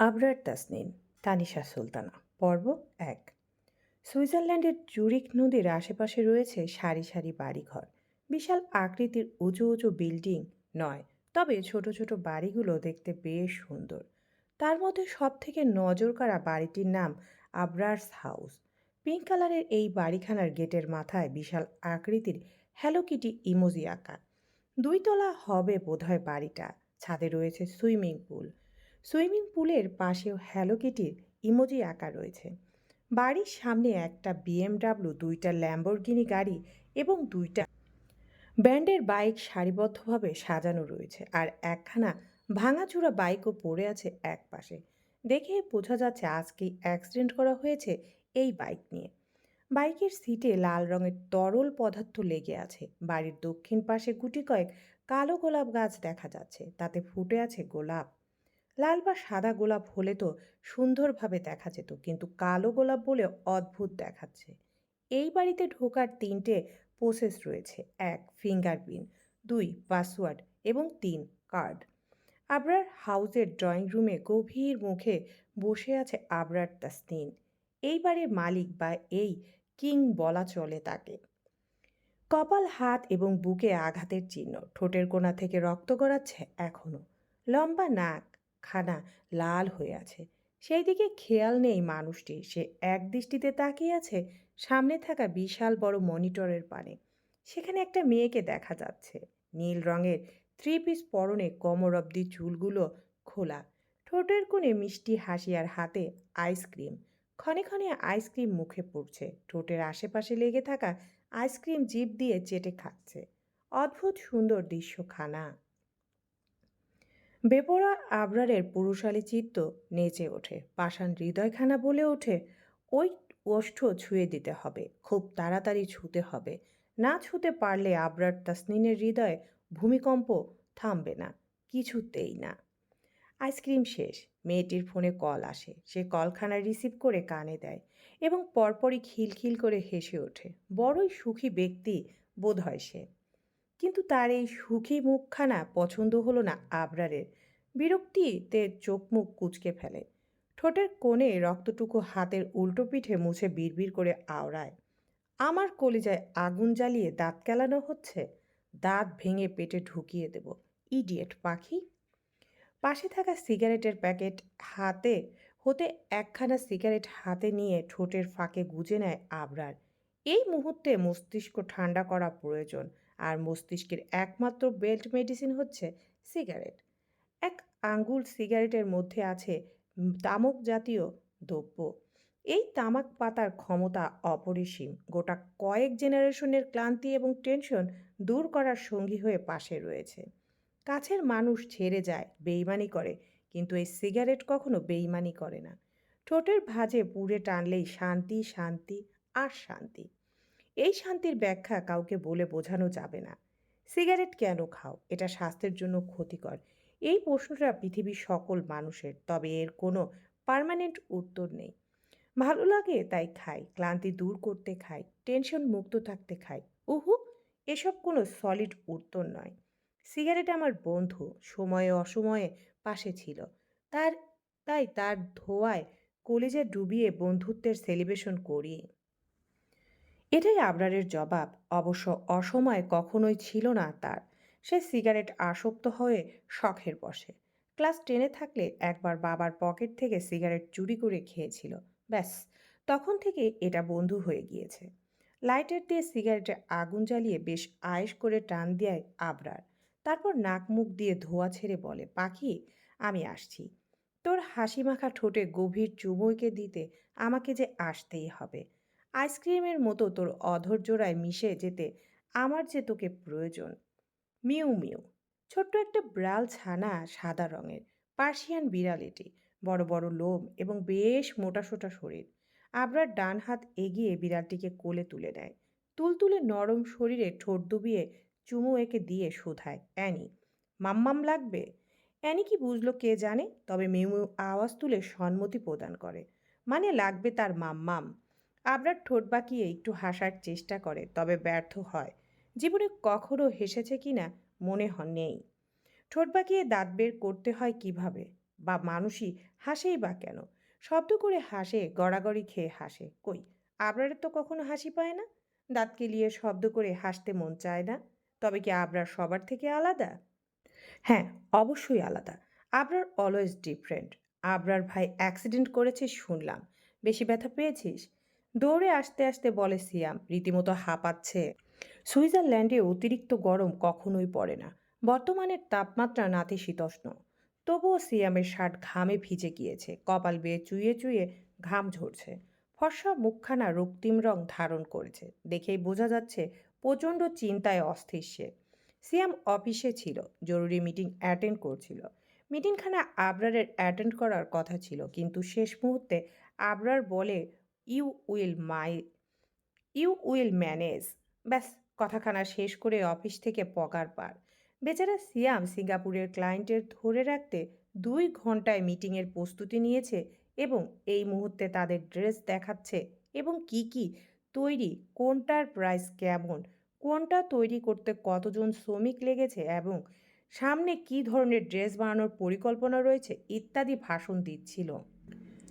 আবরার তাসনিন তানিশা সুলতানা। পর্ব এক। সুইজারল্যান্ডের জুরিক নদীর আশেপাশে রয়েছে সারি সারি বাড়িঘর। বিশাল আকৃতির উঁচু উঁচু বিল্ডিং নয়, তবে ছোট ছোট বাড়িগুলো দেখতে বেশ সুন্দর। তার মধ্যে সব থেকে নজর কাড়া বাড়িটির নাম আবরার্স হাউস। পিঙ্ক কালারের এই বাড়িখানার গেটের মাথায় বিশাল আকৃতির হ্যালো কিটি ইমোজি আঁকা। দুই তলা হবে বোধহয় বাড়িটা। ছাদে রয়েছে সুইমিং পুল। সুইমিং পুলের পাশেও হ্যালো কিটির ইমোজি আঁকা রয়েছে। বাড়ির সামনে একটা বিএমডাব্লিউ দুইটা ল্যাম্বরগিনি গাড়ি এবং দুইটা ব্যান্ডের বাইক সারিবদ্ধভাবে সাজানো রয়েছে আর একখানা ভাঙাচুরা বাইকও পড়ে আছে এক পাশে দেখে বোঝা যাচ্ছে আজকেই অ্যাক্সিডেন্ট করা হয়েছে এই বাইক নিয়ে। বাইকের সিটে লাল রঙের তরল পদার্থ লেগে আছে। বাড়ির দক্ষিণ পাশে গুটি কয়েক কালো গোলাপ গাছ দেখা যাচ্ছে। তাতে ফুটে আছে গোলাপ। লাল বা সাদা গোলাপ হলে তো সুন্দরভাবে দেখা যেত, কিন্তু কালো গোলাপ বলে অদ্ভুত দেখাচ্ছে। এই বাড়িতে ঢোকার তিনটে প্রসেস রয়েছে। এক ফিঙ্গারপ্রিন্ট দুই পাসওয়ার্ড এবং তিন কার্ড আবরার হাউসের ড্রয়িং রুমে গভীর মুখে বসে আছে আবরার তাসনিন এই বাড়ির মালিক বা এই কিং বলা চলে তাকে। কপাল, হাত এবং বুকে আঘাতের চিহ্ন, ঠোঁটের কোণা থেকে রক্ত গড়াচ্ছে এখনও লম্বা নাক খানা লাল হয়ে আছে। সেই দিকে খেয়াল নেই মানুষটি। সে এক দৃষ্টিতে তাকিয়ে আছে, সামনে থাকা বিশাল বড় মনিটরের পানে। সেখানে একটা মেয়েকে দেখা যাচ্ছে। নীল রঙের থ্রি পিস পরনে কোমর অব্দি চুলগুলো খোলা। ঠোঁটের কোণে মিষ্টি হাসি আর হাতে আইসক্রিম ক্ষণে ক্ষণে আইসক্রিম মুখে পড়ছে। ঠোঁটের আশেপাশে লেগে থাকা আইসক্রিম জিপ দিয়ে চেটে খাচ্ছে। অদ্ভুত সুন্দর দৃশ্যখানা বেপরা আবরারের পুরুষালী চিত্ত নেচে ওঠে। পাষাণ হৃদয়খানা বলে ওঠে, ওই ওষ্ঠ ছুঁয়ে দিতে হবে, খুব তাড়াতাড়ি ছুঁতে হবে। না ছুঁতে পারলে আবরার তাসনিনের হৃদয়ে ভূমিকম্প থামবে না, কিছুতেই না। আইসক্রিম শেষ, মেয়েটির ফোনে কল আসে। সে কলখানা রিসিভ করে কানে দেয় এবং পরপরই খিলখিল করে হেসে ওঠে। বড়ই সুখী ব্যক্তি বোধ হয় সে। কিন্তু তার এই সুখী মুখখানা পছন্দ হলো না আবরারের। বিরক্তিতে চোখ মুখ কুচকে ফেলে। ঠোঁটের কোণে রক্তটুকু হাতের উল্টো পিঠে মুছে বিড়বিড় করে আওড়ায়। আমার কলিজায় আগুন জ্বালিয়ে দাঁত কেলানো হচ্ছে, দাঁত ভেঙে পেটে ঢুকিয়ে দেব, ইডিয়েট পাখি। পাশে থাকা সিগারেটের প্যাকেট হাতে, হতে একখানা সিগারেট হাতে নিয়ে ঠোঁটের ফাঁকে গুজে নেয় আবরার। এই মুহূর্তে মস্তিষ্ক ঠান্ডা করা প্রয়োজন। আর মস্তিষ্কের একমাত্র বেল্ট মেডিসিন হচ্ছে সিগারেট। এক আঙ্গুল সিগারেটের মধ্যে আছে তামাক জাতীয় দ্রব্য। এই তামাক পাতার ক্ষমতা অপরিসীম। গোটা কয়েক জেনারেশনের ক্লান্তি এবং টেনশন দূর করার সঙ্গী হয়ে পাশে রয়েছে। কাছের মানুষ ছেড়ে যায়, বেইমানি করে, কিন্তু এই সিগারেট কখনো বেইমানি করে না। ঠোঁটের ভাঁজে পুড়ে টানলেই শান্তি শান্তি আর শান্তি। এই শান্তির ব্যাখ্যা কাউকে বলে বোঝানো যাবে না। সিগারেট কেন খাও? এটা স্বাস্থ্যের জন্য ক্ষতিকর। এই প্রশ্নটা পৃথিবীর সকল মানুষের, তবে এর কোনো পার্মানেন্ট উত্তর নেই। ভালো লাগে তাই খাই, ক্লান্তি দূর করতে খাই, টেনশন মুক্ত থাকতে খাই। উহু, এসব কোনো সলিড উত্তর নয়। সিগারেট আমার বন্ধু, সময়ে অসময়ে পাশে ছিল। তার, তাই তার ধোয়ায় কলেজে ডুবিয়ে বন্ধুত্বের সেলিব্রেশন করি। এটাই আবরারের জবাব। অবশ্য অসময় কখনোই ছিল না তার। সে সিগারেট আসক্ত হয়ে শখের বসে। ক্লাস টেনে থাকলে একবার বাবার পকেট থেকে সিগারেট চুরি করে খেয়েছিল। ব্যাস, তখন থেকে এটা বন্ধু হয়ে গিয়েছে। লাইটার দিয়ে সিগারেটে আগুন জ্বালিয়ে বেশ আয়েস করে টান দেয় আবরার। তারপর নাক মুখ দিয়ে ধোয়া ছেড়ে বলে, পাখি, আমি আসছি। তোর হাসি মাখা ঠোঁটে গভীর চুমুইকে দিতে আমাকে যে আসতেই হবে। আইসক্রিমের মতো তোর অধৈর্যরায় মিশে যেতে আমার যে তোকে প্রয়োজন। মিউ মিউ। ছোট্ট একটা ব্রাল ছানা সাদা রঙের, পার্সিয়ান বিড়াল এটি বড় বড় লোম এবং বেশ মোটা, সোটা শরীর। আবরার ডান হাত এগিয়ে বিড়ালটিকে কোলে তুলে নেয়। তুলতুলে নরম শরীরে ঠোঁট ডুবিয়ে চুমু একে দিয়ে শোধায়, অ্যানি, মাম্মাম লাগবে? অ্যানি কি বুঝলো কে জানে? তবে মিউ আওয়াজ তুলে সম্মতি প্রদান করে। মানে লাগবে তার মাম্মাম। আবরার ঠোঁট বাঁকিয়ে একটু হাসার চেষ্টা করে, তবে ব্যর্থ হয়। জীবনে কখনো হেসেছে কি না মনে হয় নেই। ঠোঁট বাঁকিয়ে দাঁত বের করতে হয় কীভাবে? বা মানুষই হাসেই বা কেন? শব্দ করে হাসে, গড়াগড়ি খেয়ে হাসে। কই, আবরারের তো কখনো হাসি পায় না? দাঁত কেলিয়ে শব্দ করে হাসতে মন চায় না? তবে কি আবরার সবার থেকে আলাদা? হ্যাঁ অবশ্যই আলাদা। আবরার অলওয়েজ ডিফারেন্ট আবরার ভাই অ্যাক্সিডেন্ট করেছে শুনলাম। বেশি ব্যথা পেয়েছিস? দৌড়ে আসতে আসতে বলে সিয়াম, রীতিমতো হাঁপাচ্ছে। সুইজারল্যান্ডে অতিরিক্ত গরম কখনোই পড়ে না। বর্তমানের তাপমাত্রা নাতিশীতোষ্ণ তবুও সিয়ামের শার্ট ঘামে ভিজে গিয়েছে, কপাল বেয়ে চুইয়ে চুইয়ে ঘাম ঝরছে। ফর্সা মুখখানা রক্তিম রং ধারণ করেছে, দেখেই বোঝা যাচ্ছে প্রচণ্ড চিন্তায় অস্থির সে। সিয়াম অফিসে ছিল, জরুরি মিটিং অ্যাটেন্ড করছিল। মিটিংখানা আবরারের অ্যাটেন্ড করার কথা ছিল, কিন্তু শেষ মুহূর্তে আবরার বলে you will my, you will manage. ব্যাস, কথাখানা শেষ করে অফিস থেকে পকার পার। বেচারা সিয়াম সিঙ্গাপুরের ক্লায়েন্টের ধরে রাখতে দুই ঘন্টায় মিটিংয়ের প্রস্তুতি নিয়েছে এবং এই মুহূর্তে তাদের ড্রেস দেখাচ্ছে এবং কি কি তৈরি, কোনটার প্রাইস কেমন, কোনটা তৈরি করতে কতজন শ্রমিক লেগেছে এবং সামনে কী ধরনের ড্রেস বানানোর পরিকল্পনা রয়েছে ইত্যাদি ভাষণ দিচ্ছিল।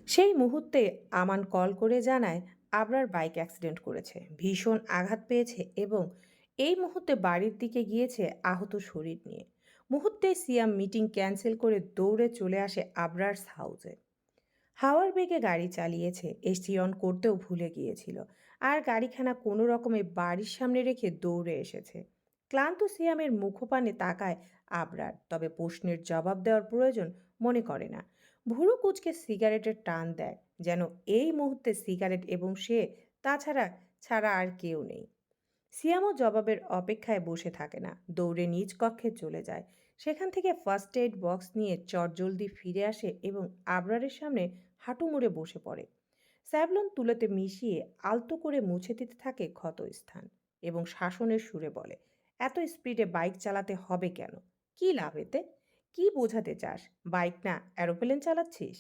সেই মুহূর্তে আমান কল করে জানায় আবরার বাইক অ্যাক্সিডেন্ট করেছে, ভীষণ আঘাত পেয়েছে এবং এই মুহূর্তে বাড়ির দিকে গিয়েছে আহত শরীর নিয়ে। মুহূর্তে সিয়াম মিটিং ক্যান্সেল করে দৌড়ে চলে আসে আবরার্স হাউসে হাওয়ার বেগে গাড়ি চালিয়েছে এসি অন করতেও ভুলে গিয়েছিল আর গাড়িখানা কোনো রকমে বাড়ির সামনে রেখে দৌড়ে এসেছে। ক্লান্ত সিয়ামের মুখপানে তাকায় আবরার, তবে প্রশ্নের জবাব দেওয়ার প্রয়োজন মনে করে না। ভুরু কুচকে সিগারেটের টান দেয়, যেন এই মুহূর্তে সিগারেট এবং সে, তাছাড়া ছাড়া আর কেউ নেই। সিয়ামও জবাবের অপেক্ষায় বসে থাকে না, দৌড়ে নিজ কক্ষে চলে যায়। সেখান থেকে ফার্স্ট এইড বক্স নিয়ে চটজলদি ফিরে আসে এবং আবরারের সামনে হাঁটু মুড়ে বসে পড়ে। স্যাভলন তুলোতে মিশিয়ে আলতো করে মুছে দিতে থাকে ক্ষত স্থান এবং শাসনের সুরে বলে, এত স্পিডে বাইক চালাতে হবে কেন? কি লাভ এতে? কি বোঝাতে চাস? বাইক না অ্যারোপ্লেন চালাচ্ছিস?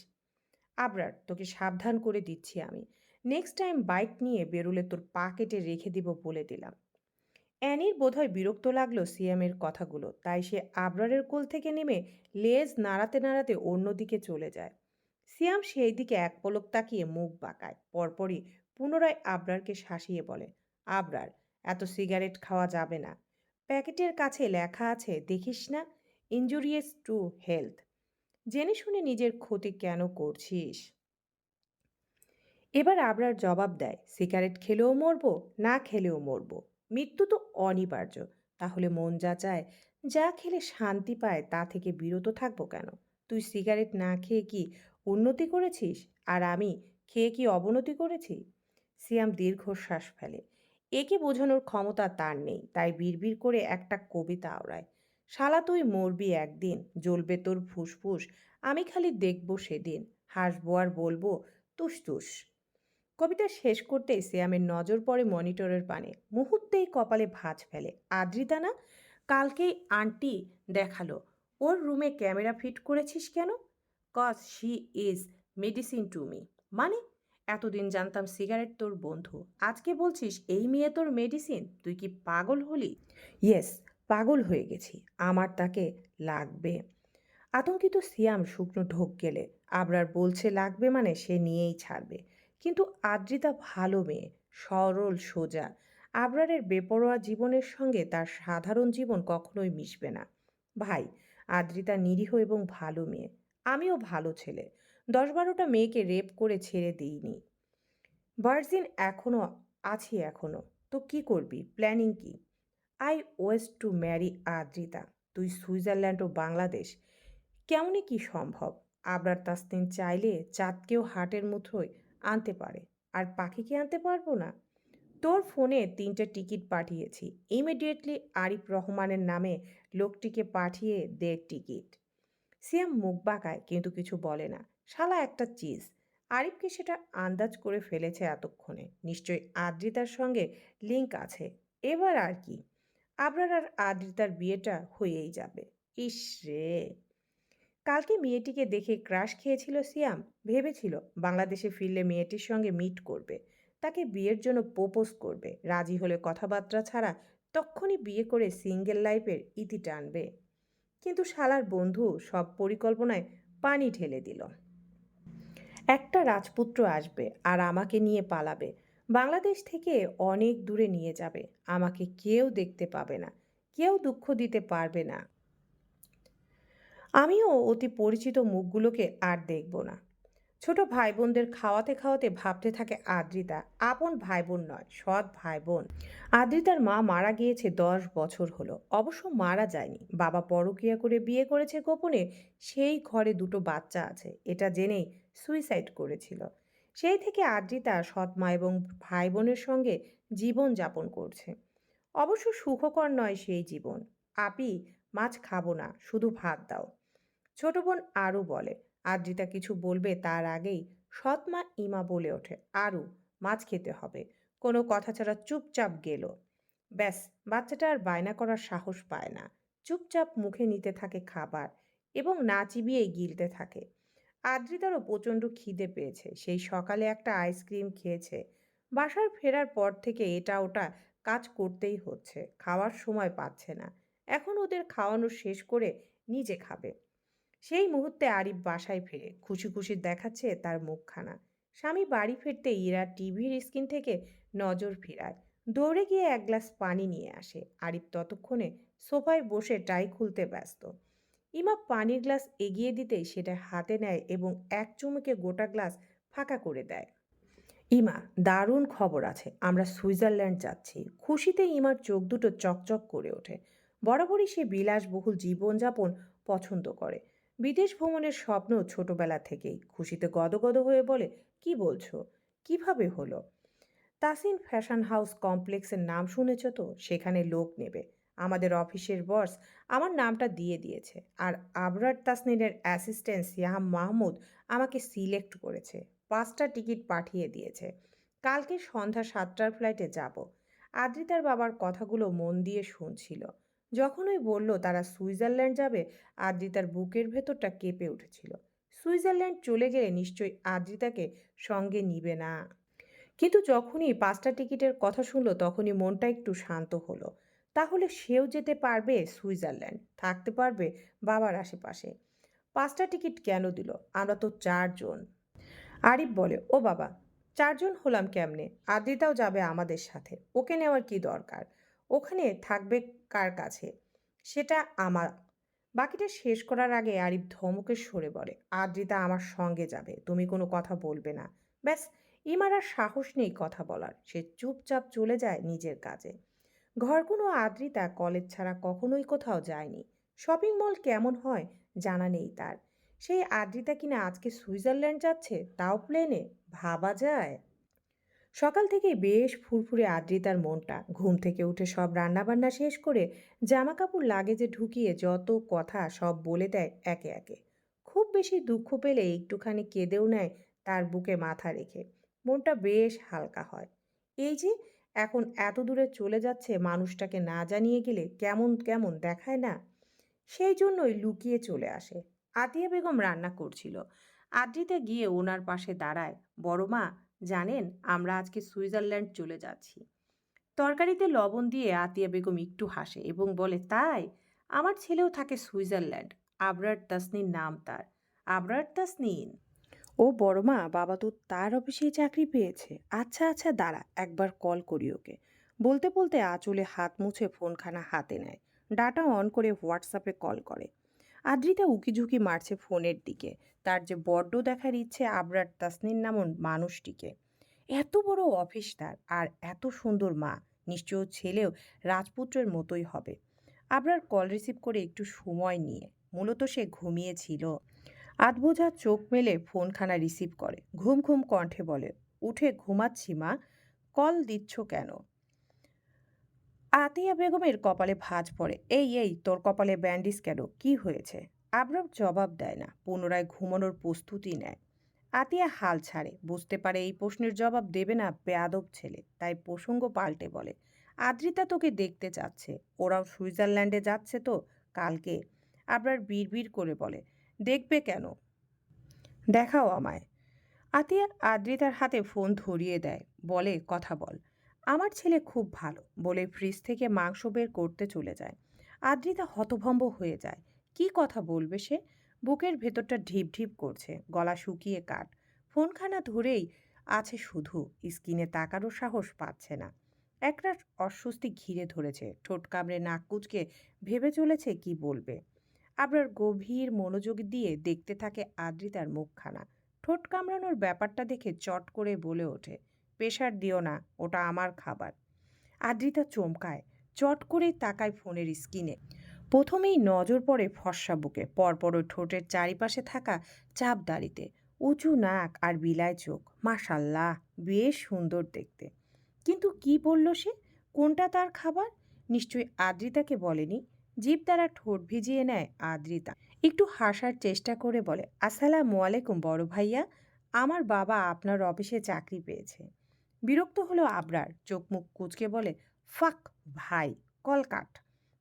আবরার, তোকে সাবধান করে দিচ্ছি আমি। নেক্সট টাইম বাইক নিয়ে বেরোলে তোর পা কেটে রেখে দিব বলে দিলাম। অ্যানির বোধহয় বিরক্ত লাগল সিয়ামের কথাগুলো, তাই সে আবরারের কোল থেকে নেমে লেজ নাড়াতে নাড়াতে অন্যদিকে চলে যায়। সিয়াম সেই দিকে এক পলক তাকিয়ে মুখ বাঁকায়, পরপরই পুনরায় আবরারকে শাসিয়ে বলে, আবরার, এত সিগারেট খাওয়া যাবে না। প্যাকেটের কাছে লেখা আছে, দেখিস না ইঞ্জুরিয়াস টু হেলথ জেনে শুনে নিজের ক্ষতি কেন করছিস? এবার আবরার জবাব দেয়, সিগারেট খেলেও মরবো, না খেলেও মরবো। মৃত্যু তো অনিবার্য। তাহলে মন যা চায়, যা খেলে শান্তি পায়, তা থেকে বিরত থাকব কেন? তুই সিগারেট না খেয়ে কি উন্নতি করেছিস? আর আমি খেয়ে কি অবনতি করেছি? সিয়াম দীর্ঘশ্বাস ফেলে। একে বোঝানোর ক্ষমতা তার নেই, তাই বিড়বিড় করে একটা কবিতা আওড়ায়। শালা তুই মরবি একদিন, জ্বলবে তোর ফুসফুস, আমি খালি দেখব সেদিন, হাসবো আর বলব তুস তুস। কবিতা শেষ করতেই সিয়ামের নজর পড়ে মনিটরের পানে, মুহূর্তেই কপালে ভাঁজ ফেলে। আদ্রিতা না, কালকেই আন্টি দেখাল, ওর রুমে ক্যামেরা ফিট করেছিস কেন? Cause she is medicine to me মানে এতদিন জানতাম সিগারেট তোর বন্ধু, আজকে বলছিস এই মেয়ে তোর মেডিসিন তুই কি পাগল হলি? ইয়েস পাগল হয়ে গেছি, আমার তাকে লাগবে। আতঙ্কিত সিয়াম শুকনো ঢোক গেলে, আবরার বলছে লাগবে মানে সে নিয়েই ছাড়বে। কিন্তু আদ্রিতা ভালো মেয়ে, সরল, সোজা। আবরারের বেপরোয়া জীবনের সঙ্গে তার সাধারণ জীবন কখনোই মিশবে না। ভাই, আদ্রিতা নিরীহ এবং ভালো মেয়ে, আমিও ভালো ছেলে। দশ বারোটা মেয়েকে রেপ করে ছেড়ে দিইনি। ভার্জিন এখনও আছি এখনও তো কি করবি? প্ল্যানিং কি? I wish to marry Adrita তুই সুইজারল্যান্ড ও বাংলাদেশ। কেমনই কি সম্ভব? আবরার তাসনিন চাইলে চাঁদকেও হাটের মুঠোয় আনতে পারে। আর পাখিকে আনতে পারব না? তোর ফোনে তিনটে টিকিট পাঠিয়েছি। ইমিডিয়েটলি আরিফ রহমানের নামে লোকটিকে পাঠিয়ে দে টিকিট। সিয়াম মুখ বাঁকায়, কিন্তু কিছু বলে না। শালা একটা চিজ। আরিফকে সেটা আন্দাজ করে ফেলেছে এতক্ষণে। নিশ্চয়ই আদ্রিতার সঙ্গে লিঙ্ক আছে। এবার আর কি? আবরার আর আদ্রিতার বিয়েটা হয়েই যাবে। ইস রে। কালকে মেয়েটিকে দেখে ক্রাশ খেয়েছিল সিয়াম, ভেবেছিল বাংলাদেশে ফিরলে মেয়েটির সঙ্গে মিট করবে। তাকে বিয়ের জন্য প্রপোজ করবে। রাজি হলে কথাবার্তা ছাড়া তক্ষণই বিয়ে করে সিঙ্গেল লাইফের ইতি টানবে। কিন্তু শালার বন্ধু সব পরিকল্পনায় পানি ঢেলে দিল। একটা রাজপুত্র আসবে আর আমাকে নিয়ে পালাবে। বাংলাদেশ থেকে অনেক দূরে নিয়ে যাবে। আমাকে কেউ দেখতে পাবে না, কেউ দুঃখ দিতে পারবে না। আমিও অতি পরিচিত মুখগুলোকে আর দেখব না। ছোট ভাই বোনদের খাওয়াতে খাওয়াতে ভাবতে থাকে আদ্রিতা, আপন ভাই বোন নয়, সৎ ভাই বোন আদ্রিতার মা মারা গিয়েছে দশ বছর হলো, অবশ্য মারা যায়নি। বাবা পরকিয়া করে বিয়ে করেছে গোপনে, সেই ঘরে দুটো বাচ্চা আছে, এটা জেনেই সুইসাইড করেছিল। সেই থেকে আদ্রিতা সৎ মা এবং ভাই বোনের সঙ্গে জীবন যাপন করছে। অবশ্য সুখকর নয় সেই জীবন। আপি, মাছ খাব না, শুধু ভাত দাও। ছোট বোন আরও বলে, আদ্রিতা কিছু বলবে তার আগেই সৎমা ইমা বলে ওঠে, আরু, মাছ খেতে হবে। কোনো কথা ছাড়া চুপচাপ গেল। ব্যাস, বাচ্চাটা আর বায়না করার সাহস পায় না। চুপচাপ মুখে নিতে থাকে খাবার এবং না চিবিয়ে গিলতে থাকে। আদ্রিতারও প্রচণ্ড খিদে পেয়েছে। সেই সকালে একটা আইসক্রিম খেয়েছে। বাসার ফেরার পর থেকে এটা ওটা কাজ করতেই হচ্ছে, খাওয়ার সময় পাচ্ছে না। এখন ওদের খাওয়ানো শেষ করে নিজে খাবে। সেই মুহূর্তে আরিফ বাসায় ফেরে, খুশি খুশি দেখাচ্ছে তার মুখখানা। স্বামী বাড়ি ফিরতে ইরা টিভির স্ক্রিন থেকে নজর ফেরায়। দৌড়ে গিয়ে এক গ্লাস পানি নিয়ে আসে। আরিফ ততক্ষণে সোফায় বসে টাই খুলতে ব্যস্ত। ইমা পানির গ্লাস এগিয়ে দিতেই সেটা হাতে নেয় এবং এক চুমুকে গোটা গ্লাস ফাঁকা করে দেয়। ইমা, দারুণ খবর আছে, আমরা সুইজারল্যান্ড যাচ্ছি। খুশিতে ইমার চোখ দুটো চকচক করে ওঠে। বরাবরই সে বিলাসবহুল জীবনযাপন পছন্দ করে। বিদেশ ভ্রমণের স্বপ্ন ছোটবেলা থেকেই। খুশিতে গদগদ হয়ে বলে, কি বলছো? কীভাবে হলো? তাসিন ফ্যাশন হাউস কমপ্লেক্সের নাম শুনেছ তো? সেখানে লোক নেবে। আমাদের অফিসের বস আমার নামটা দিয়ে দিয়েছে। আর আবরার তাসনিনের অ্যাসিস্ট্যান্ট সিয়াম মাহমুদ আমাকে সিলেক্ট করেছে। পাঁচটা টিকিট পাঠিয়ে দিয়েছে। কালকে সন্ধ্যা সাতটার ফ্লাইটে যাব। আদ্রিতার বাবার কথাগুলো মন দিয়ে শুনছিল। যখনই বলল তারা সুইজারল্যান্ড যাবে, আদ্রিতার বুকের ভেতরটা কেঁপে উঠেছিল। সুইজারল্যান্ড চলে গেলে নিশ্চয়ই আদ্রিতাকে সঙ্গে নিবে না। কিন্তু যখনই পাঁচটা টিকিটের কথা শুনলো, তখনই মনটা একটু শান্ত হলো। তাহলে সেও যেতে পারবে সুইজারল্যান্ড, থাকতে পারবে বাবার আশেপাশে। পাঁচটা টিকিট কেন দিল? আমরা তো চারজন। আরিফ বলে, ও বাবা, চারজন হলাম কেমনে? আদ্রিতাও যাবে আমাদের সাথে। ওকে নেওয়ার কি দরকার? ওখানে থাকবে কার কাছে? সেটা আমার বাকিটা শেষ করার আগে আরিফ ধমকে সরে বলে, আদ্রিতা আমার সঙ্গে যাবে, তুমি কোনো কথা বলবে না। ব্যাস, ইমার আর সাহস নেই কথা বলার। সে চুপচাপ চলে যায় নিজের কাজে। ঘর কোনো আদ্রিতা কলেজ ছাড়া কখনোই কোথাও যায়নি। শপিং মল কেমন হয় জানা নেই তার। সেই আদ্রিতা কিনা আজকে সুইজারল্যান্ড যাচ্ছে তাও প্লেনে? ভাবা যায়। সকাল থেকেই বেশ ফুরফুরে আদ্রিতার মনটা। ঘুম থেকে উঠে সব রান্নাবান্না শেষ করে জামা কাপড় লাগেজে ঢুকিয়ে যত কথা সব বলে দেয় একে একে। খুব বেশি দুঃখ পেলে একটুখানি কেঁদেও নেয় তার বুকে মাথা রেখে। মনটা বেশ হালকা হয়। এই যে এখন এত দূরে চলে যাচ্ছে মানুষটাকে না জানিয়ে গেলে কেমন কেমন দেখায় না? সেই জন্যই লুকিয়ে চলে আসে। আতিয়া বেগম রান্না করছিল। আদ্রিতা গিয়ে ওনার পাশে দাঁড়ায়। বড় মা, জানেন আমরা আজকে সুইজারল্যান্ড চলে যাচ্ছি। তরকারিতে লবণ দিয়ে আতিয়া বেগম একটু হাসে এবং বলে, তাই? আমার ছেলেও থাকে সুইজারল্যান্ড। আবরার তাসনির নাম তার। আবরার তাসনিন। ও বড় মা, বাবা তো তার অফিসেই চাকরি পেয়েছে। আচ্ছা আচ্ছা দাঁড়া, একবার কল করি ওকে। বলতে বলতে আঁচলে হাত মুছে ফোনখানা হাতে নেয়। ডাটা অন করে হোয়াটসঅ্যাপে কল করে। আদ্রিতা উকিঝুঁকি মারছে ফোনের দিকে। তার যে বড্ড দেখার ইচ্ছে আবরার তাসনির নামন মানুষটিকে। এত বড় অফিস তার, আর এত সুন্দর মা নিশ্চয় ছেলেও রাজপুত্রের মতোই হবে। আবরার কল রিসিভ করে একটু সময় নিয়ে, মূলত সে ঘুমিয়েছিল। আধবোঝা চোখ মেলে ফোনখানা রিসিভ করে। ঘুম ঘুম কণ্ঠে বলে, উঠে ঘুমাচ্ছি মা, কল দিচ্ছ কেন? আতিয়া বেগমের কপালে ভাঁজ পড়ে, এই এই, তোর কপালে ব্যান্ডিজ কেন? কি হয়েছে? আবরাম জবাব দেয় না, পুনরায় ঘুমানোর প্রস্তুতি নেয়। আতিয়া হাল ছাড়ে, বুঝতে পারে এই প্রশ্নের জবাব দেবে না বেয়াদব ছেলে, তাই প্রসঙ্গ পাল্টে বলে, আদ্রিতা তোকে দেখতে চাচ্ছে, ওরাও সুইজারল্যান্ডে যাচ্ছে তো কালকে? আবরার বিড়বিড় করে বলে দেখবে কেন? দেখাও আমায়। আতিয়া আদ্রিতার হাতে ফোন ধরিয়ে দেয়, বলে, কথা বল। আমার ছেলে খুব ভালো। বলে ফ্রিজ থেকে মাংস বের করতে চলে যায়। আদ্রিতা হতভম্ব হয়ে যায়। কি কথা বলবে সে? বুকের ভেতরটা ঢিপ ঢিপ করছে, গলা শুকিয়ে কাট ফোনখানা ধরেই আছে শুধু, স্কিনে তাকারও সাহস পাচ্ছে না। একটা অস্বস্তি ঘিরে ধরেছে। ঠোঁট কামড়ে নাক কুচকে ভেবে চলেছে কি বলবে। আবরার গভীর মনোযোগ দিয়ে দেখতে থাকে আদ্রিতার মুখখানা। ঠোঁট কামড়ানোর ব্যাপারটা দেখে চট করে বলে ওঠে, প্রেশার দিও না, ওটা আমার খাবার। আদ্রিতা চমকায়, চট করেই তাকায় ফোনের স্ক্রিনে। প্রথমেই নজর পড়ে ফর্সা বুকে পরপর ঠোঁটের চারিপাশে থাকা চাপ দাড়িতে। উঁচু নাক আর বিলায় চোখ, মাশাল্লাহ, বেশ সুন্দর দেখতে। কিন্তু কি বলল সে? কোনটা তার খাবার? নিশ্চয়ই আদ্রিতাকে বলেনি। জিভ দ্বারা ঠোঁট ভিজিয়ে নেয় আদ্রিতা। একটু হাসার চেষ্টা করে বলে, আসসালামু আলাইকুম বড় ভাইয়া। আমার বাবা আপনার অফিসে চাকরি পেয়েছে। বিরক্ত হলো আবরার। চোখ মুখ কুচকে বলে, ফাক ভাই, কল কাট।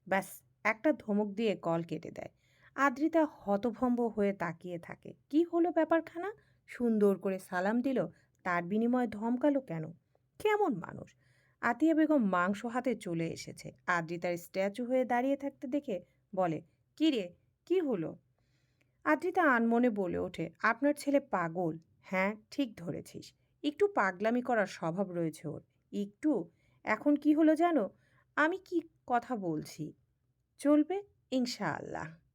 ব্যাস, একটা ধমক দিয়ে কল কেটে দেয়। আদ্রিতা হতভম্ব হয়ে তাকিয়ে থাকে। কি হলো ব্যাপারখানা? সুন্দর করে সালাম দিল, তার বিনিময়ে ধমকালো কেন? কেমন মানুষ? আতিয়া বেগম মাংস হাতে চলে এসেছে। আদ্রিতার স্ট্যাচু হয়ে দাঁড়িয়ে থাকতে দেখে বলে কি রে কি হলো? আদ্রিতা আনমনে বলে ওঠে, আপনার ছেলে পাগল। হ্যাঁ ঠিক ধরেছিস। একটু পাগলামি করার স্বভাব রয়েছে ওর। একটু? এখন কি হলো জানো? আমি কি কথা বলছি? চলবে, ইনশাআল্লাহ।